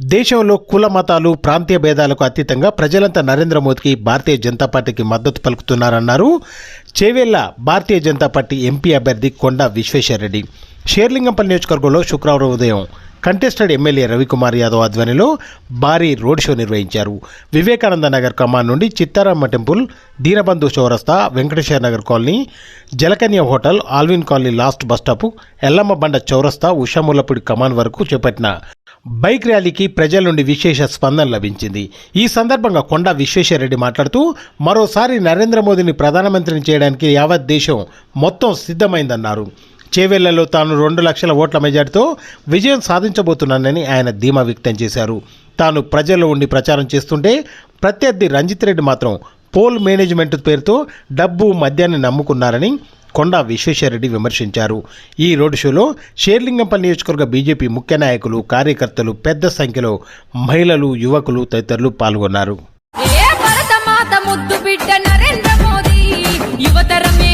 దేశంలో కుల మతాలు ప్రాంతీయ భేదాలకు అతీతంగా ప్రజలంతా నరేంద్ర మోదీకి భారతీయ జనతా పార్టీకి మద్దతు పలుకుతున్నారన్నారు చేవేళ్ళ భారతీయ జనతా పార్టీ ఎంపీ అభ్యర్థి కొండ విశ్వేశ్వరరెడ్డి. షేర్లింగంపల్లి నియోజకవర్గంలో శుక్రవారం ఉదయం కంటెస్టెడ్ ఎమ్మెల్యే రవికుమార్ యాదవ్ ఆధ్వర్యంలో భారీ రోడ్ షో నిర్వహించారు. వివేకానంద నగర్ కమాన్ నుండి చిత్తారామ టెంపుల్ దీనబంధు చౌరస్తా Venkateshwara Nagar colony Jalakanya hotel Allwyn colony last bus stop Yellamma Banda చౌరస్తా ఉషాముల్లపూడి కమాన్ వరకు చేపట్టిన బైక్ ర్యాలీకి ప్రజల నుండి విశేష స్పందన లభించింది. ఈ సందర్భంగా కొండా విశ్వేశ్వరరెడ్డి మాట్లాడుతూ మరోసారి నరేంద్ర మోదీని ప్రధానమంత్రిని చేయడానికి యావత్ దేశం మొత్తం సిద్ధమైందన్నారు. చేవెళ్ళలో తాను రెండు లక్షల ఓట్ల మెజార్టీతో విజయం సాధించబోతున్నానని ఆయన ధీమా వ్యక్తం చేశారు. తాను ప్రజల్లో ఉండి ప్రచారం చేస్తుంటే ప్రత్యర్థి రంజిత్ రెడ్డి మాత్రం పోల్ మేనేజ్మెంట్ పేరుతో డబ్బు మద్యాన్ని నమ్ముకున్నారని కొండా విశ్వేశ్వరరెడ్డి విమర్శించారు. ఈ రోడ్ షోలో షేర్లింగంపల్లి నియోజకవర్గ బీజేపీ ముఖ్య నాయకులు కార్యకర్తలు పెద్ద సంఖ్యలో మహిళలు యువకులు తదితరులు పాల్గొన్నారు. ఏ భరతమాత ముద్దు బిడ్డ నరేంద్ర మోదీ? యువతరమే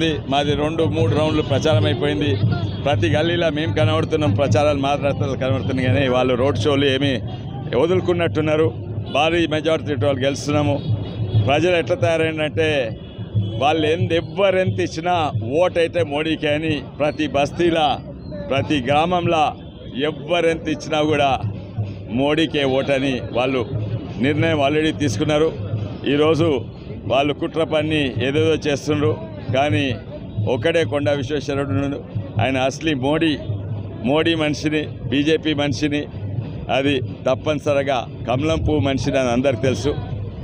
త్యాగ మాది రెండు మూడు రౌండ్లు ప్రచారం అయిపోయింది. ప్రతి గల్లీలో మేము కనబడుతున్నాం. ప్రచారాలు మా రస్తాలు కనబడుతున్నాయి కానీ వాళ్ళు రోడ్ షోలు ఏమీ వదులుకున్నట్టున్నారు. భారీ మెజారిటీ వాళ్ళు గెలుస్తున్నాము. ప్రజలు ఎట్లా తయారైందంటే వాళ్ళు ఎంత ఎవ్వరెంత ఇచ్చినా ఓటైతే మోడీకే అని ప్రతి బస్తీలా ప్రతి గ్రామంలో ఎవ్వరెంత ఇచ్చినా కూడా మోడీకే ఓటని వాళ్ళు నిర్ణయం ఆల్రెడీ తీసుకున్నారు. ఈరోజు వాళ్ళు కుట్ర పని ఏదేదో చేస్తుండ్రు. కానీ ఒకడే కొండ విశ్వేశ్వరుడు ఆయన అసలీ మోడీ మోడీ మనిషిని బీజేపీ మనిషిని అది తప్పనిసరిగా కమలం పువ్వు మనిషిని అని అందరికి తెలుసు.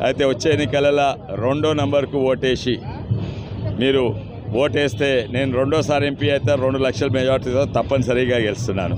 అయితే వచ్చే ఎన్నికలలో రెండో నంబర్కు ఓటేసి మీరు ఓటేస్తే నేను రెండోసారి ఎంపీ అయితే రెండు లక్షల మెజార్టీతో తప్పనిసరిగా గెలుస్తున్నాను.